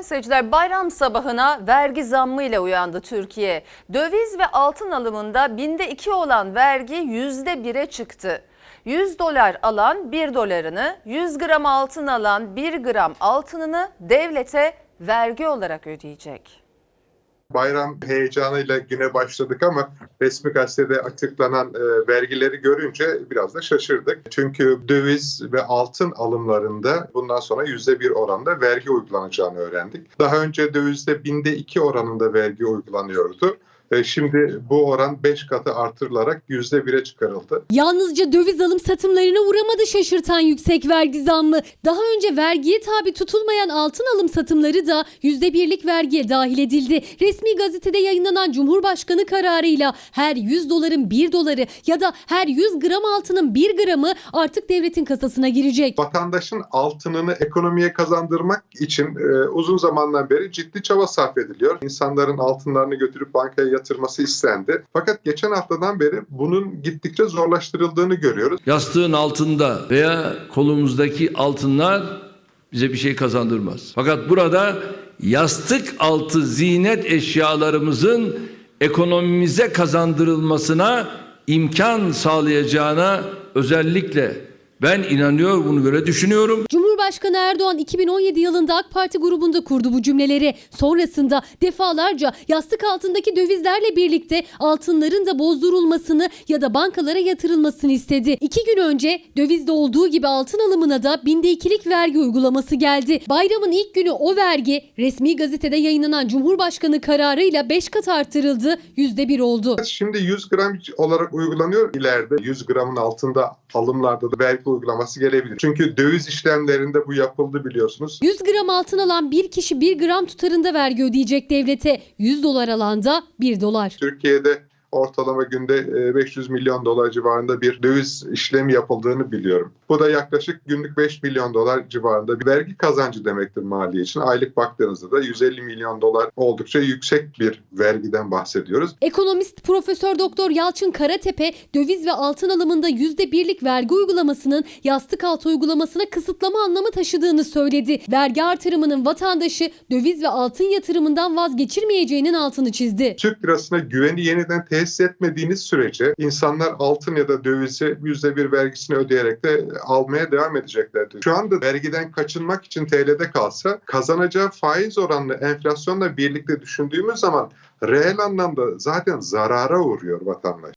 Sayın seyirciler bayram sabahına vergi zammıyla uyandı Türkiye. Döviz ve altın alımında binde iki olan vergi yüzde bire çıktı. 100 dolar alan 1 dolarını, 100 gram altın alan 1 gram altınını devlete vergi olarak ödeyecek. Bayram heyecanıyla güne başladık ama resmi gazetede açıklanan e, vergileri görünce biraz da şaşırdık. Çünkü döviz ve altın alımlarında bundan sonra yüzde bir oranda vergi uygulanacağını öğrendik. Daha önce dövizde binde iki oranında vergi uygulanıyordu. E, Şimdi bu oran 5 katı artırılarak yüzde bire çıkarıldı. Yalnızca döviz alım satımlarına uğramadı şaşırtan yüksek vergi zammı. Daha önce vergiye tabi tutulmayan altın alım satımları da %1'lik vergiye dahil edildi. Resmi gazetede yayınlanan Cumhurbaşkanı kararıyla her 100 doların 1 doları ya da her 100 gram altının 1 gramı artık devletin kasasına girecek. Vatandaşın altınını ekonomiye kazandırmak için e, uzun zamandan beri ciddi çaba sarf ediliyor. İnsanların altınlarını götürüp bankaya yatırması istendi. Fakat geçen haftadan beri bunun gittikçe zorlaştırıldığını görüyoruz. Yastığın altında veya kolumuzdaki altınlar bize bir şey kazandırmaz. Fakat burada yastık altı ziynet eşyalarımızın ekonomimize kazandırılmasına imkan sağlayacağına özellikle ben inanıyor bunu böyle düşünüyorum. Cumhurbaşkanı Erdoğan 2017 yılında AK Parti grubunda kurdu bu cümleleri. Sonrasında defalarca yastık altındaki dövizlerle birlikte altınların da bozdurulmasını ya da bankalara yatırılmasını istedi. İki gün önce dövizde olduğu gibi altın alımına da binde ikilik vergi uygulaması geldi. Bayramın ilk günü o vergi resmi gazetede yayınlanan Cumhurbaşkanı kararıyla 5 kat artırıldı, %1 oldu. Şimdi 100 gram olarak uygulanıyor. İleride 100 gramın altında alımlarda da vergi uygulaması gelebilir. Çünkü döviz işlemlerinde bu yapıldı biliyorsunuz. 100 gram altın alan bir kişi 1 gram tutarında vergi ödeyecek devlete. 100 dolar alanda 1 dolar. Türkiye'de ortalama günde e, 500 milyon dolar civarında bir döviz işlemi yapıldığını biliyorum. Bu da yaklaşık günlük 5 milyon dolar civarında bir vergi kazancı demektir maliye için. Aylık baktığınızda da 150 milyon dolar oldukça yüksek bir vergiden bahsediyoruz. Ekonomist Profesör Doktor Yalçın Karatepe döviz ve altın alımında %1'lik vergi uygulamasının yastık altı uygulamasına kısıtlama anlamı taşıdığını söyledi. Vergi artırımının vatandaşı döviz ve altın yatırımından vazgeçirmeyeceğinin altını çizdi. Türk lirasına güveni yeniden tesis etmediğiniz sürece insanlar altın ya da dövizi %1 vergisini ödeyerek de almaya devam edeceklerdir. Şu anda vergiden kaçınmak için TL'de kalsa kazanacağı faiz oranını enflasyonla birlikte düşündüğümüz zaman reel anlamda zaten zarara uğruyor vatandaş.